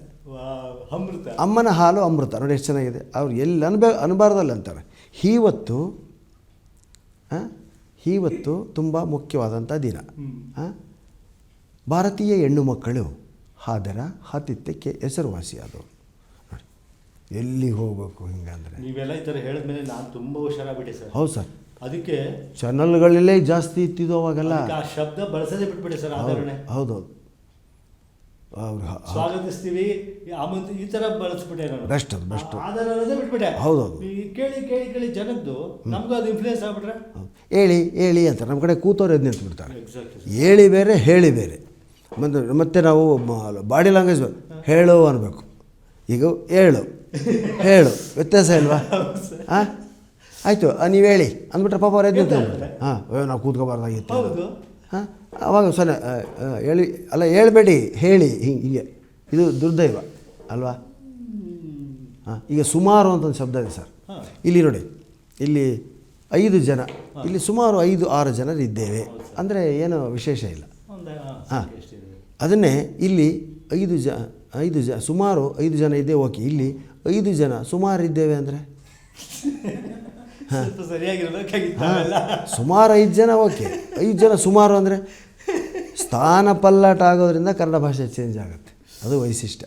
ಅಮೃತ. ಅಮ್ಮನ ಹಾಲು ಅಮೃತ. ನೋಡಿ ಎಷ್ಟು ಚೆನ್ನಾಗಿದೆ. ಅವ್ರು ಎಲ್ಲಿ ಅನ್ಬೇ ಅನ್ಬಾರ್ದಲ್ಲ ಅಂತಾರೆ ಇವತ್ತು ಆ, ಹೀವತ್ತು ತುಂಬ ಮುಖ್ಯವಾದಂಥ ದಿನ. ಭಾರತೀಯ ಹೆಣ್ಣು ಮಕ್ಕಳು ಹಾದರ ಆತಿಥ್ಯಕ್ಕೆ ಹೆಸರುವಾಸಿ ನೋಡಿ ಎಲ್ಲಿ ಹೋಗಬೇಕು ಹಿಂಗಂದರೆ? ನೀವೆಲ್ಲ ಈ ಥರ ಹೇಳಿದ್ಮೇಲೆ ನಾನು ತುಂಬಾ ಹುಷಾರಾಗ್ಬಿಟ್ಟೆ ಸರ್. ಹೌದು ಸರ್. ಅದಕ್ಕೆ ಚಾನಲ್ಗಳಲ್ಲೇ ಜಾಸ್ತಿ ಇತ್ತಿದ್ದು ಅವಾಗೆಲ್ಲ. ಶಬ್ದ ಬಳಸದೇ ಬಿಟ್ಬಿಡಿ ಸರ್ ಹೌದು ಹೌದೌದು. ಅವ್ರು ಸ್ವಾಗತಿಸ್ತೀವಿ. ಈ ಆಮಂತ್ರ ಈ ತರ ಬಳಸ್ಬಿಟ್ಟೆ ನಾನು. ಬೆಸ್ಟ್ ಅದು, ಬೆಸ್ಟ್ ಆಧಾರ ಅನ್ನೋದೇ ಬಿಟ್ಬಿಟ್ಟೆ. ಹೌದೌದು. ಈ ಕೇಳಿ ಕೇಳಿ ಕೇಳಿ ಜನದ್ದು ನಮಗೂ ಅದು ಇನ್ಫ್ಲೂಯೆನ್ಸ್ ಆಗ್ಬಿಟ್ರೆ? ಹೇಳಿ ಹೇಳಿ ಅಂತ ನಮ್ಮ ಕಡೆ ಕೂತವ್ರು ಎದ್ದು ನಿಂತ್ಬಿಡ್ತಾರೆ. ಹೇಳಿ ಬೇರೆ ಹೇಳಿ ಬೇರೆ. ಮತ್ತು ಮತ್ತೆ ನಾವು ಬಾಡಿ ಲ್ಯಾಂಗ್ವೇಜ್ ಹೇಳು ಅನ್ನಬೇಕು ಈಗ ಹೇಳು. ಹೇಳು. ವ್ಯತ್ಯಾಸ ಇಲ್ವಾ? ಹಾಂ? ಆಯಿತು ನೀವು ಹೇಳಿ. ಅಂದ್ಬಿಟ್ರೆ ಪಾಪ ಅವ್ರು ಎದ್ದು ನಿಂತ್ಕೊಂಡ್ಬಿಡ್ತಾರೆ. ಹಾಂ ನಾವು ಕೂತ್ಕೋಬಾರ್ದಾಗಿತ್ತು. ಹಾಂ? ಅವಾಗ ಸೊನ್ನೆ ಹೇಳಿ ಅಲ್ಲ ಹೇಳ್ಬೇಡಿ ಹೇಳಿ ಹಿಂಗೆ ಹಿಂಗೆ. ಇದು ದುರ್ದೈವ ಅಲ್ವಾ? ಹಾಂ ಈಗ ಸುಮಾರು ಅಂತ ಒಂದು ಶಬ್ದ ಇದೆ ಸರ್. ಇಲ್ಲಿ ನೋಡಿ ಇಲ್ಲಿ ಐದು ಜನ ಇಲ್ಲಿ ಸುಮಾರು ಐದು ಆರು ಜನರಿದ್ದೇವೆ ಅಂದರೆ ಏನು ವಿಶೇಷ ಇಲ್ಲ. ಹಾಂ ಅದನ್ನೇ ಇಲ್ಲಿ ಐದು ಜ ಐದು ಜ ಸುಮಾರು ಐದು ಜನ ಇದ್ದೇವೆ ಓಕೆ. ಇಲ್ಲಿ ಐದು ಜನ ಸುಮಾರು ಇದ್ದೇವೆ ಅಂದರೆ? [LAUGHS] ಸ್ವಲ್ಪ ಸರಿಯಾಗಿರ್ಬೇಕಾಗಿತ್ತು. ಸುಮಾರು ಐದು ಜನ ಓಕೆ ಐದು ಜನ ಸುಮಾರು ಅಂದರೆ ಸ್ಥಾನ ಪಲ್ಲಟ ಆಗೋದ್ರಿಂದ ಕನ್ನಡ ಭಾಷೆ ಚೇಂಜ್ ಆಗುತ್ತೆ. ಅದು ವೈಶಿಷ್ಟ್ಯ.